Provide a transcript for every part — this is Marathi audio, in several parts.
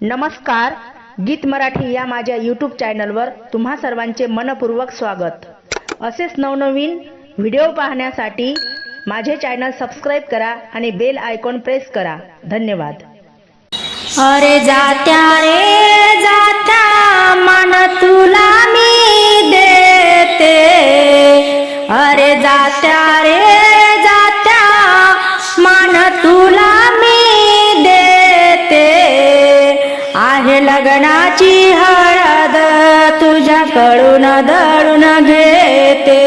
नमस्कार गीत मराठी या माझ्या यूट्यूब चॅनलवर तुम्हा सर्वांचे मनपूर्वक स्वागत. असेच नवनवीन व्हिडिओ पाहण्यासाठी माझे चॅनल सबस्क्राईब करा आणि बेल आयकॉन प्रेस करा. धन्यवाद. अरे जात्या रे जात्या मन तुला मी आहे लग्नाची हळद तुझ्याकडून दळून घेते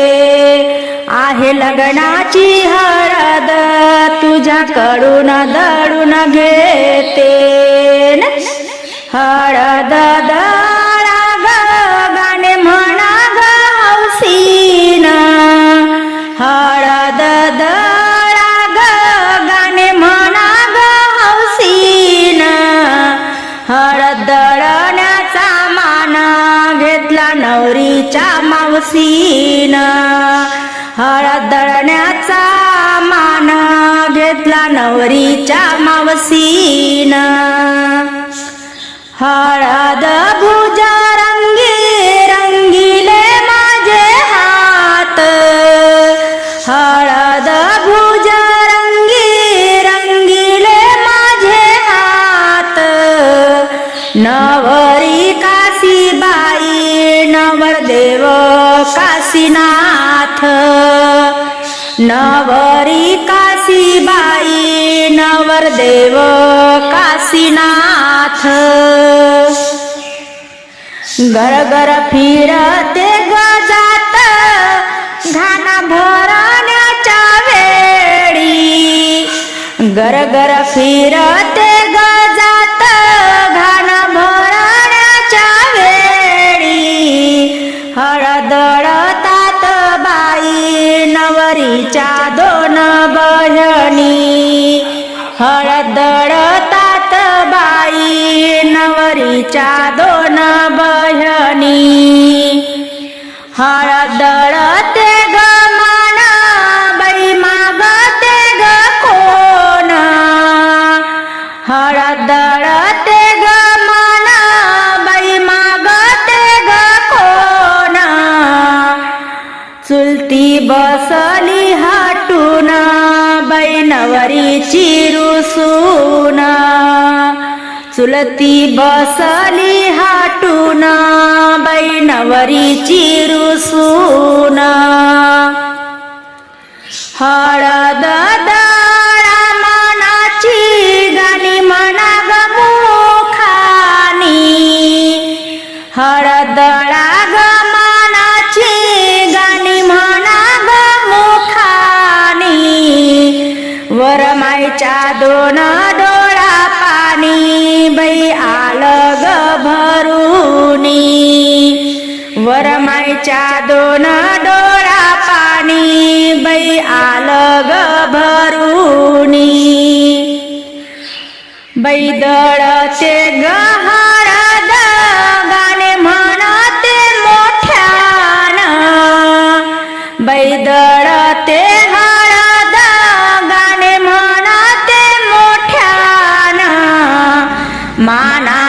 आहे लग्नाची हळद तुझ्याकडून दळून घेते न. हळद नवरीच्या मावसीन हळद दळण्याचा मान घेतला नवरीच्या मावसीन हळद नाथ. नवरी काशीबाई नवरदेव काशीनाथ. गरगर फिरते गजात घाना भरण्याच्या वेळी गरगर फिरते गजात घाना भरण्याच्या वेळी हळदळता बाई नवरीच्या दोन बहिणी. हळदळतात बाई नवरीच्या दोन बहिणी. हळदळते ग बैनवरीची रुसून चुलती बसली हाटून बैनवरीची रुसून हळद दळा मनाची गाणी म्हणा ग मुखानी हळदळा ग त्याच्या दोन डोळा पाणी बाई आलं ग भरूनी. वरमाईच्या दोन डोळा पाणी बाई आलं ग भरूनी बैदळते गहाळद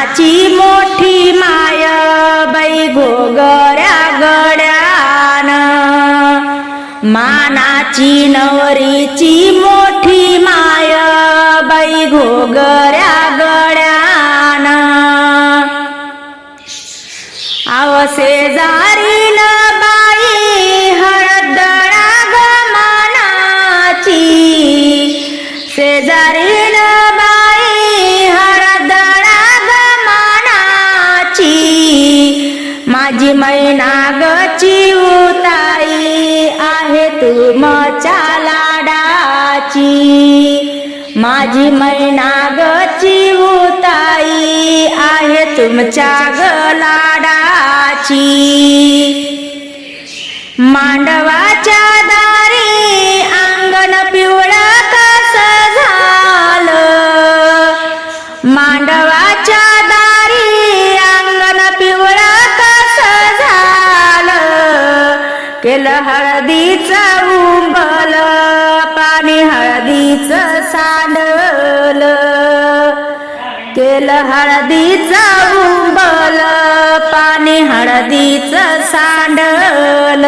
मानाची मोठी माय बाई घोगऱ्या गड्यान. मानाची नवरीची मोठी माय बाई घोगऱ्या गड्यान. आवसे न बाई हळदळा ग मानाची शेजारी माझी मैना गची उताई आहे तुमच्या लाडाची. माझी मैना गची उताई आहे तुमच्या गलाडाची मांडवाच्या दा केलं हळदीचं उंबल पाणी हळदीचं सांडल. केलं हळ हळदीचं उंबल पाणी हळदीचं सांडल.